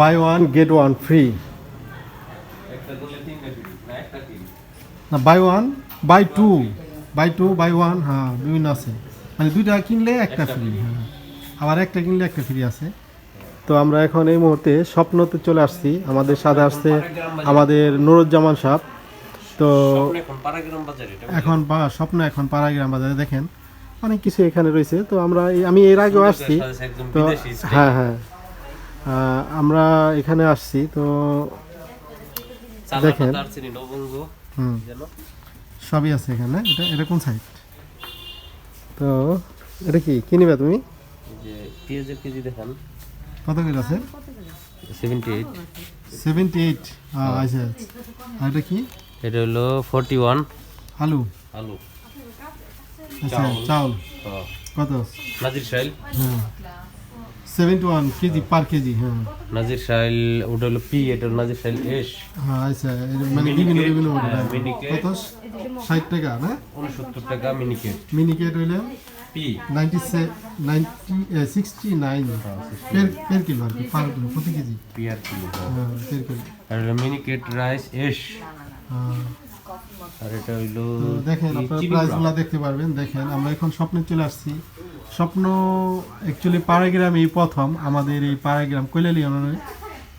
Buy one get one free না একটা free না buy one buy two buy two buy one হ্যাঁ বিভিন্ন আছে। মানে দুইটা কিনলে একটা ফ্রি হ্যাঁ। আবার একটা কিনলে একটা ফ্রি আছে। তো আমরা এখন এই মুহূর্তে স্বপ্নতে চলে আসছি আমাদের সাথে আসছে আমাদের নুরুজ্জামান সাহ তো এখন স্বপ্ন এখন পাড়াগ্রাম বাজারে দেখেন। অনেক কিছু এখানে রয়েছে। তো আমরা আমি এর আগেও আসছি। তো হ্যাঁ হ্যাঁ। আমরা এখানে আসছি। তো দেখেন। হুম। সবই আছে এখানে। এটা এটা কোন সাইড তো এটা কি? কি নিবে তুমি? পেঁয়াজের কেজি দেখান। কত করে আছে? সেভেন্টি এইট সেভেন্টি এইট আচ্ছা। আর এটা কি? এটা হলো ফোরটি ওয়ান আলু। আলু। আচ্ছা চাউল। হ্যাঁ। কত? নাজির সাইল হ্যাঁ। Seventy one KG per KG হ্যাঁ। নাজির সাইল ওটা হলো পি এটা নাজির সাইল এস হ্যাঁ আচ্ছা মানে বিভিন্ন বিভিন্ন হ্যাঁ, কত? ষাট টাকা না? উনসত্তর টাকা মিনিকেট মিনি হইলে P ninety ninety sixty nine per per kilo আর কি পার কিলো প্রতি কেজি। পি আর কিলো হ্যাঁ। পের কিলো আর মিনিকেট রাইস এস হ্যাঁ। আর এটা হইল দেখেন আপনারা প্রাইসগুলো দেখতে পারবেন দেখেন আমরা এখন স্বপ্নে চলে আসছি। স্বপ্ন অ্যাকচুয়ালি পাড়াগ্রাম এই প্রথম আমাদের এই পাড়াগ্রাম কৈলালি ইউনিয়নে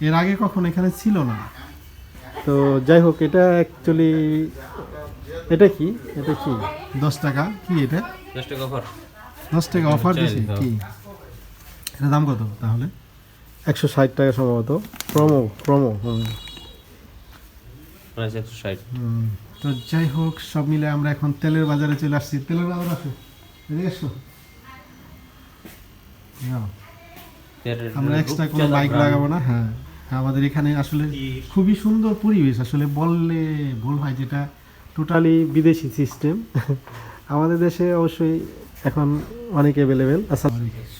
এর আগে কখনো এখানে ছিল না। তো যাই হোক এটা অ্যাকচুয়ালি এটা কি? এটা কি? দশ টাকা কি এটা? দশ টাকা অফার দশ টাকা অফার হ্যাঁ। কি? এটা দাম কত তাহলে? একশো ষাট টাকা সম্ভবত। প্রমো প্রমো হুম প্রাইস একশো ষাট তো যাই হোক সব মিলে আমরা এখন তেলের বাজারে চলে আসছি। তেলের বাজার আছে? এসো। আমরা এক্সট্রা কোনো বাইক লাগাবো না হ্যাঁ। আমাদের এখানে আসলে খুবই সুন্দর পরিবেশ। আসলে বললে ভুল হয় যেটা টোটালি বিদেশি সিস্টেম আমাদের দেশে অবশ্যই এখন অনেক অ্যাভেলেবেল আচ্ছা।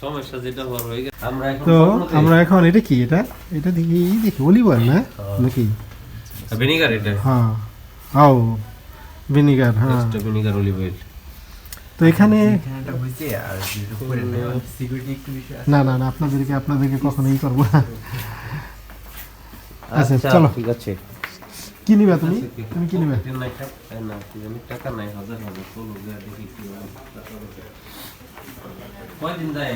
সমস্যা যেটা হওয়ার হয়ে আমরা এখন তো আমরা এখন এটা কি? এটা এটা দেখি দেখি অলিভ অয়েল না? নাকি? ভিনিগার এটা? হ্যাঁ। আও ভিনিগার হ্যাঁ। ভিনিগার অলিভ অয়েল তো এখানে না না না আপনাদেরকে আপনাদেরকে কখনোই করব না। আচ্ছা, চলো। ঠিক আছে। কি নিবে তুমি? তুমি কি নিবে? টাকা না টাকা নাই হাজার হাজার দেখি কয়দিন যায়?